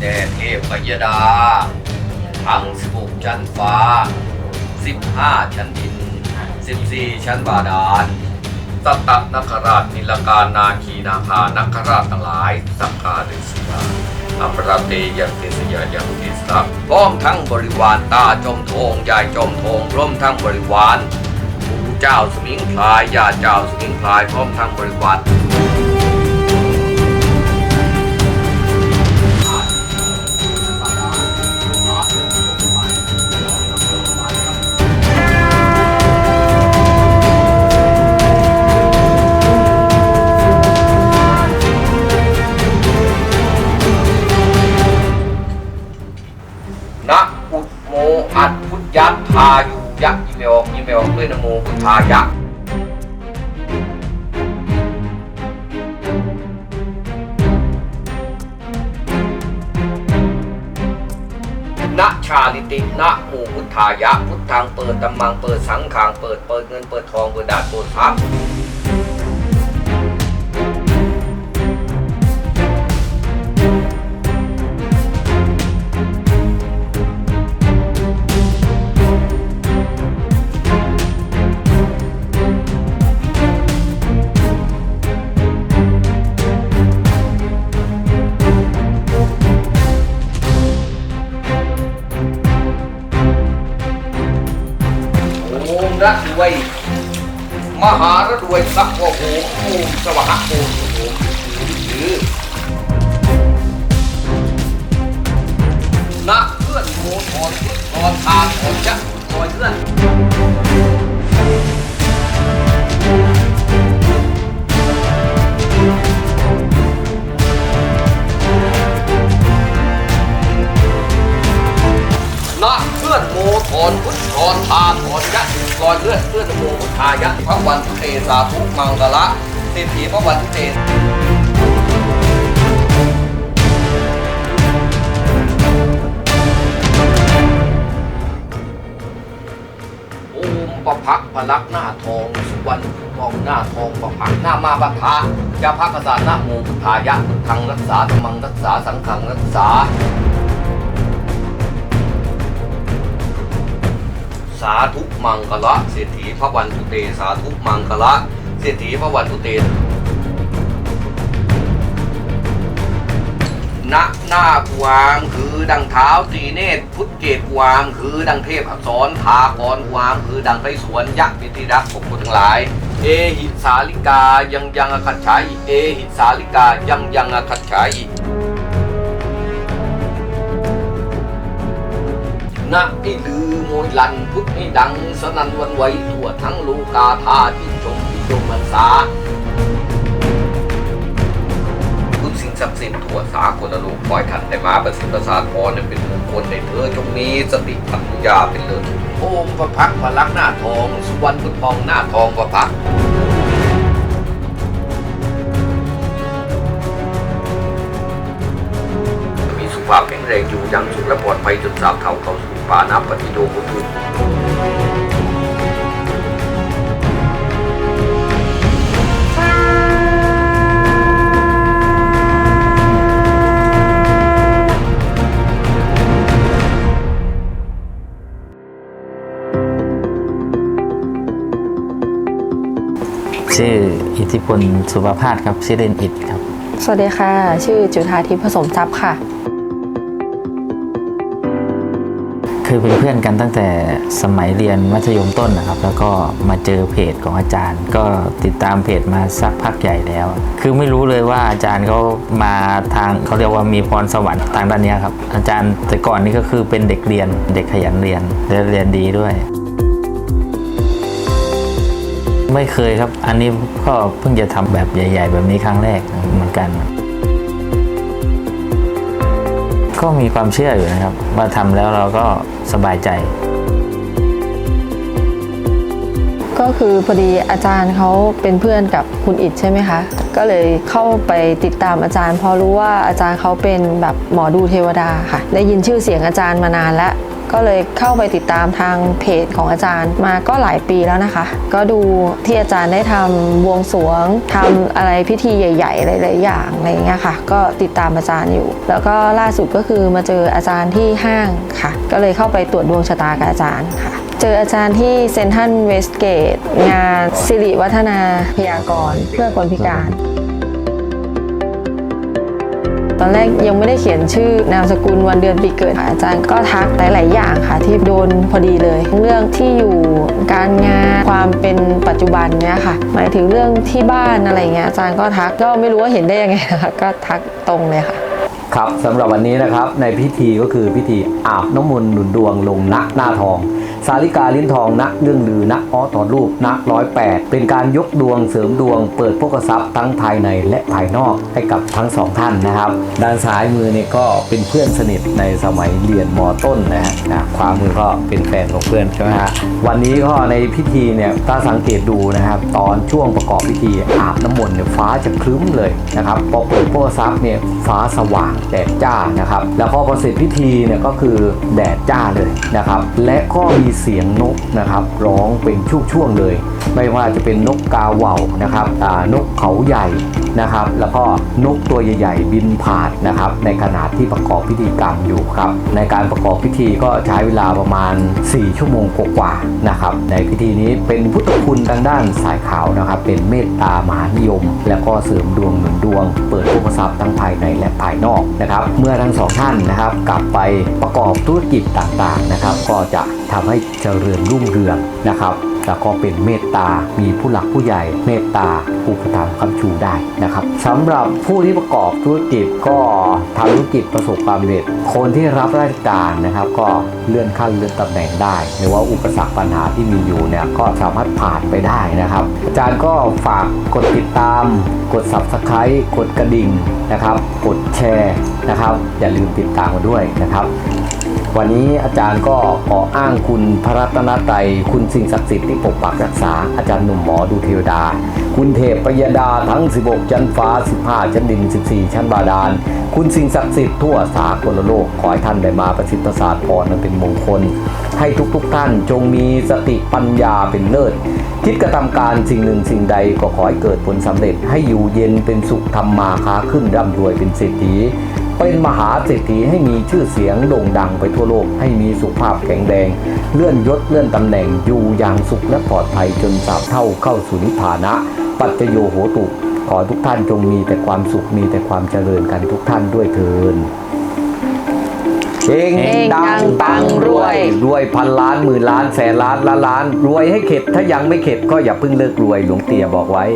แด่เทพยดา ทั้งสิบหกชั้นฟ้าสิบห้าชั้นดินสิบสี่ชั้นบาดาลสัตตนัคราชนิลการนาคีนาคานัคราชทั้งหลายสักกาเดสยาอัปราเตยังเตสยายังเตสักพร้อมทั้งบริวารตาจมโทงยายจมโทงร้อมทั้งบริวารปู่เจ้าสมิงพลายญาเจ้าสมิงพลายพร้อมทั้งบริวาร โมอัดพุทยัตทายุยะยิเมอกยิเมอกด้วยนโมพุทธายะนะชาลิตินะโมพุทธายะ พุทธังเปิดตัมมังเปิดสังขังเปิดเปิดเงินเปิดทองเปิดดาบเปิดทรัพ ระรวย มหาระรวยสักวะโหมโอมสวะโอมโอมถือนะเพื่อนโมทอนพุทธรทานถอนจะคอยเพื่อน พื่อนพุทธรทานถอนจะลอยเลื่อนเพื่อนโมพุทธายะพระวันตุเตสาธุมังกละเศรษฐีพระวันตุเตโอมประพักพลักหน้าทองสุวรรณทองหน้าทองประพักหน้ามาประพาจะพักกษาหน้าโมพุทธายะทางรักษาธรรมังรักษาสังขังรักษา สาธุมังกละเศรษฐีพระวันตุเต สาธุมังกละเศรษฐีพระวันตุเตณหน้ากวางคือดังเท้าตีเนตรพุทธเกตกวางคือดังเทพอักษรทากรกวางคือดังไปสวนยักษ์ปิติรักของคนทั้งหลาย เอหิสาลิกายังยังอคัจฉายเอหิสาลิกายังยังอคัจฉาย ณไอ้ลือโมยลันพุทธให้ดังสนันวันไหวทั่วทั้งโลกาธาที่ชมที่ชมมันสาทุกสิ่งศักดิ์สิทธิ์ทั่วสากลโลกคอยทันได้มาประสิทธิ์ประสาทพรเป็นมงคลในเธอจงมีสติปัญญาเป็นเลิศโอมประพักพลักษณ์หน้าทองสุวรรณพุทธทองหน้าทองประพักมีสุภาพแข็งแรงอยู่ยังสุขและปลอดภัยจนสาบเท่าเข้าสู่ ปานปฏิโดมุตุชื่ออิทธิพลสุภาพาสครับชื่อเล่นอิดครับ สวัสดีค่ะ ชื่อจุธาทิพย์ผสมทรัพย์ค่ะ คือเป็นเพื่อนกันตั้งแต่สมัยเรียนมัธยมต้นนะครับ แล้วก็มาเจอเพจของอาจารย์ ก็ติดตามเพจมาสักพักใหญ่แล้ว คือไม่รู้เลยว่าอาจารย์เขามาทางเขาเรียกว่ามีพรสวรรค์ทางด้านเนี้ยครับ อาจารย์แต่ก่อนนี่ก็คือเป็นเด็กเรียนเด็กขยันเรียนและเรียนดีด้วยไม่เคยครับ อันนี้ก็เพิ่งจะทำแบบใหญ่ ๆ แบบนี้ครั้งแรกเหมือนกัน ก็มีความเชื่ออยู่นะครับ ว่าทำแล้วเราก็สบายใจ ก็คือพอดีอาจารย์เขาเป็นเพื่อนกับคุณอิดใช่ไหมคะ ก็เลยเข้าไปติดตามอาจารย์เพราะรู้ว่าอาจารย์เขาเป็นแบบหมอดูเทวดาค่ะ ได้ยินชื่อเสียงอาจารย์มานานแล้ว ก็เลยเข้าไปติดตามทางเพจของอาจารย์มาก็หลายปีแล้วนะคะ ก็ดูที่อาจารย์ได้ทำบวงสรวงทำอะไรพิธีใหญ่ๆหลายๆอย่างอะไรเงี้ยค่ะ ก็ติดตามอาจารย์อยู่ แล้วก็ล่าสุดก็คือมาเจออาจารย์ที่ห้างค่ะ ก็เลยเข้าไปตรวจดวงชะตากับอาจารย์ค่ะเจออาจารย์ที่เซนทันเวสเกต งานสิริวัฒนาพยากรณ์เพื่อคนพิการ ตอนแรกยังไม่ได้เขียนชื่อนามสกุลวันเดือนปีเกิดอาจารย์ก็ทักหลาย ๆ อย่างค่ะ ที่โดนพอดีเลย เรื่องที่อยู่การงานความเป็นปัจจุบันเนี้ยค่ะ หมายถึงเรื่องที่บ้านอะไรเงี้ยอาจารย์ก็ทักก็ไม่รู้ว่าเห็นได้ยังไงนะคะก็ทักตรงเลยค่ะครับสำหรับวันนี้นะครับในพิธีก็คือพิธีอาบน้ำมนต์หนุนดวงลงณหน้าทอง สาลิกาลิ้นทองณเรื่องลือณอ้อถอดรูปณร้อยแปดเป็นการยกดวงเสริมดวง เปิดโภคทรัพย์ทั้งภายในและภายนอกให้กับทั้งสองท่านนะครับ ด้านซ้ายมือเนี่ยก็เป็นเพื่อนสนิทในสมัยเรียนมต้นนะฮะขวามือก็เป็นแฟนของเพื่อนใช่ไหมฮะวันนี้ก็ในพิธีเนี่ยถ้าสังเกตดูนะครับตอนช่วงประกอบพิธีอาบน้ำมนต์เนี่ยฟ้าจะครึ้มเลยนะครับพอเปิดโภคทรัพย์เนี่ยฟ้าสว่างแดดจ้านะครับแล้วพอประเสร็จพิธีเนี่ยก็คือแดดจ้าเลยนะครับและก็มีเสียงนกนะครับ ร้องเป็นช่วงๆเลย ไม่ว่าจะเป็นนกกาเหว่านะครับนกเขาใหญ่นะครับ แล้วก็นกตัวใหญ่ ๆ บินผ่านนะครับ ในขณะที่ประกอบพิธีกรรมอยู่ครับในการประกอบพิธีก็ใช้เวลาประมาณ 4 ชั่วโมงกว่าๆนะครับ ในพิธีนี้เป็นพุทธคุณทางด้านสายขาวนะครับ เป็นเมตตามหานิยม แล้วก็เสริมดวงหนุนดวง เปิดโภคทรัพย์ทั้งภายในและภายนอกนะครับ เมื่อทั้งสองท่านนะครับ กลับไปประกอบธุรกิจต่างๆนะครับ ก็จะทำให้เจริญรุ่งเรืองนะครับแล้วก็เป็นเมตตา มีผู้หลักผู้ใหญ่เมตตาอุปถัมภ์คำชูได้นะครับสำหรับผู้ที่ประกอบธุรกิจก็ทำธุรกิจประสบความสำเร็จ คนที่รับราชการนะครับ ก็เลื่อนขั้นเลื่อนตำแหน่งได้ หรือว่าอุปสรรคปัญหาที่มีอยู่เนี่ยก็สามารถผ่านไปได้นะครับ อาจารย์ก็ฝากกดติดตาม กด subscribe กดกระดิ่งนะครับ กดแชร์นะครับ อย่าลืมติดตามมาด้วยนะครับ วันนี้อาจารย์ก็ขออ้างคุณพระรัตนตรัยคุณสิ่งศักดิ์สิทธิ์ที่ปกปักรักษาอาจารย์หนุ่มหมอดูเทวดา คุณเทพปยดาทั้ง 16 ชั้นฟ้า 15 ชั้นดิน 14 ชั้นบาดาล คุณสิ่งศักดิ์สิทธิ์ทั่วสากลโลก ขอให้ท่านได้มาประสิทธิ์ประสาทพรนั้นเป็นมงคล ให้ทุกๆท่านจงมีสติปัญญาเป็นเลิศคิดกระทำการสิ่งหนึ่งสิ่งใดก็ขอให้เกิดผลสำเร็จให้อยู่เย็นเป็นสุขทำมาค้าขึ้นร่ำรวยเป็นเศรษฐี เป็นมหาเศรษฐีให้มีชื่อเสียงโด่งดังไปทั่วโลก ให้มีสุขภาพแข็งแรงเลื่อนยศเลื่อนตำแหน่งอยู่อย่างสุขและปลอดภัยจนสาบเท่าเข้าสู่นิพพานะ ปัจจโยโหตุ ขอทุกท่านจงมีแต่ความสุขมีแต่ความเจริญกันทุกท่านด้วยเถินเฮงเฮงดังปังรวย รวยพันล้านหมื่นล้านแสนล้านล้านล้าน รวยให้เข็ดถ้ายังไม่เข็ดก็อย่าเพิ่งเลิกรวยหลวงเตี่ยบอกไว้